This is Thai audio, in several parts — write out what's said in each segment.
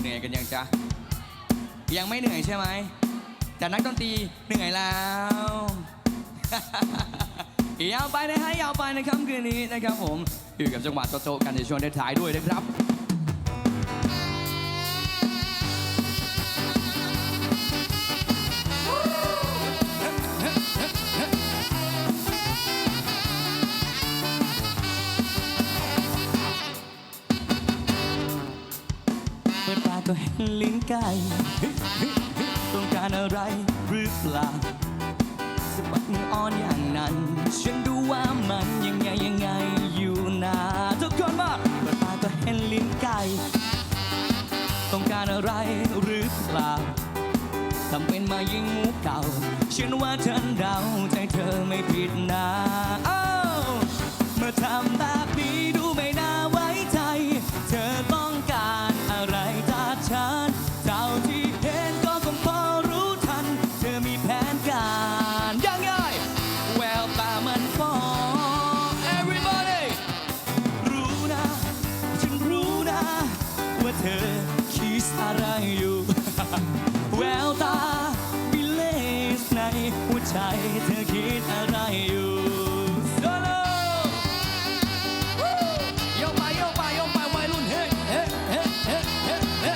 เหนื่อยกันยังจ๊ะ ยังไม่เหนื่อยใช่ไหม แต่นักดนตรีเหนื่อยแล้ว ยาวไปนะฮะยาวไปในค่ำคืนนี้นะครับผม อยู่กับจังหวะโจๆกันในช่วงท้ายๆด้วยนะครับ ก็เห็นลิ้นไก่ต้องการอะไรหรือเปล่าสะบัดมืออ่อนอย่างนั้น ฉันดูว่ามันยังไงยังไงอยู่นะทุกคนมาเปิดปาก็เห็นลิ้นไก่ต้องการอะไรหรือเปล่าทำเป็นมายิงมุกเก่าฉันว่าฉันเดาใจเธอไม่ผิดนะ ธอคิดอะไรอยู่ แววตามีเลสในหัวใจเธอคิดอะไรอยู่โซโล่โยกไปโยกไปโยกไปวัยรุ่นเฮ้เฮ้เฮ้เฮ้เฮ้เฮ้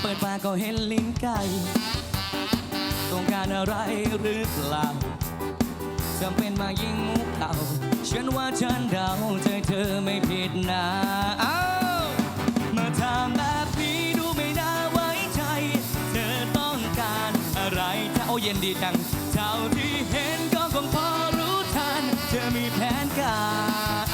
เปิดปากก็เห็นลิ้นไก่ต้องการอะไรหรือเปล่า จำเป็นมายิงมุกเก่าฉันว่าฉันเดาใจเธอไม่ผิดนะอ้าวมาทำแบบนี้ดูไม่น่าไว้ใจ เธอต้องการอะไรถ้าโอเย็นดีจังเท่าที่เห็นก็คงพอรู้ทัน เธอมีแผนการ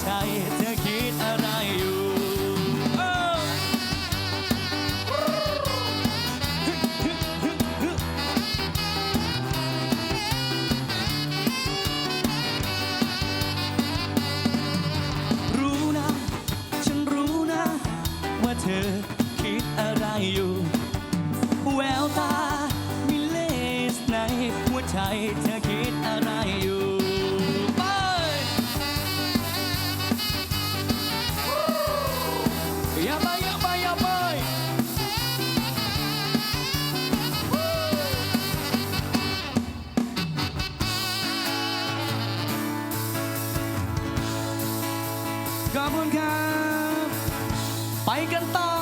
ใจเธอคิดอะไรอยู่รู้นะ ฉันรู้นะ ว่าเธอคิดอะไรอยู่ แววตา มีเลสในหัวใจเธอคิดอะไร ขอบคุณครับ ไปกันต่อ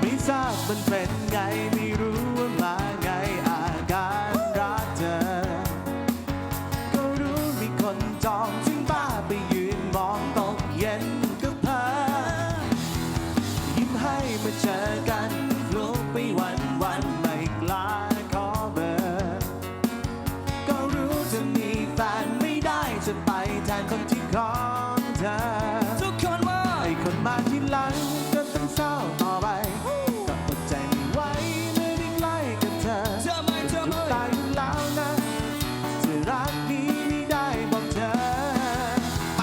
ไม่ทราบมันเป็นไง ไม่รู้ว่ามาไงอาการรักเธอ ก็รู้มีคนจองถึงบ้าไปยืนมองตกเย็นก็เพอยิ้มให้มาเจอกันลุกไปวันวันไม่กล้าขอเบอร์ก็รู้จะมีแฟนไม่ได้จะไปแทนคนที่ขอ เธอ ทุกคนว่าไอ้คนมาที่หลังก็ต้องเศร้าต่อไปก็อดใจไม่ไหวไม่ได้ใกล้กับเธอเธอไม่เธอไม่ตายอยู่แล้วนะจะรักนี้ไม่ได้บอกเธอไป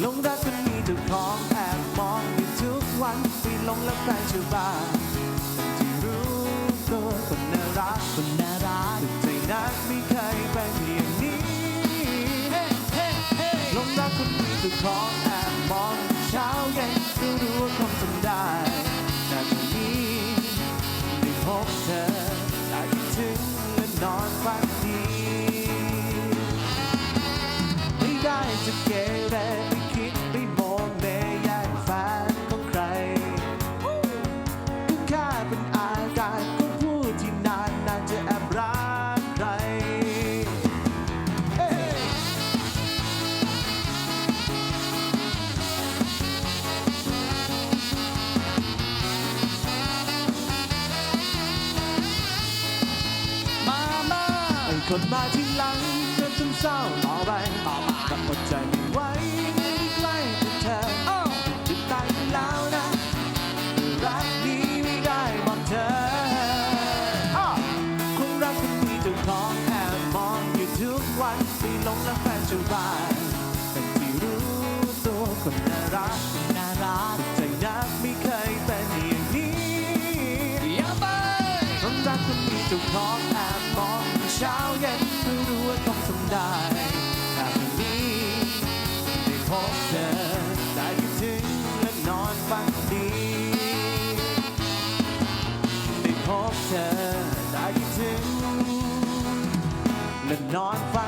หลงรักคนมีเจ้าของแอบมองอยู่ทุกวันไปหลงแล้วใครจะบ้าที่รู้ตัวคนน่ารักคนน่ารักใจนักไม่เคย ของแอบมองเช้าเย็นก็รู้ว่าคงทำได้แต่ตอนนี้ได้พบเธอได้คิดถึงและนอนฝันดีไม่ได้จะเกเรไม่คิดไม่โมเมแย่งแฟนของใครก็แค่เป็น คนมาที่หลังก็ต้องเศร้าต่อไป the non-violent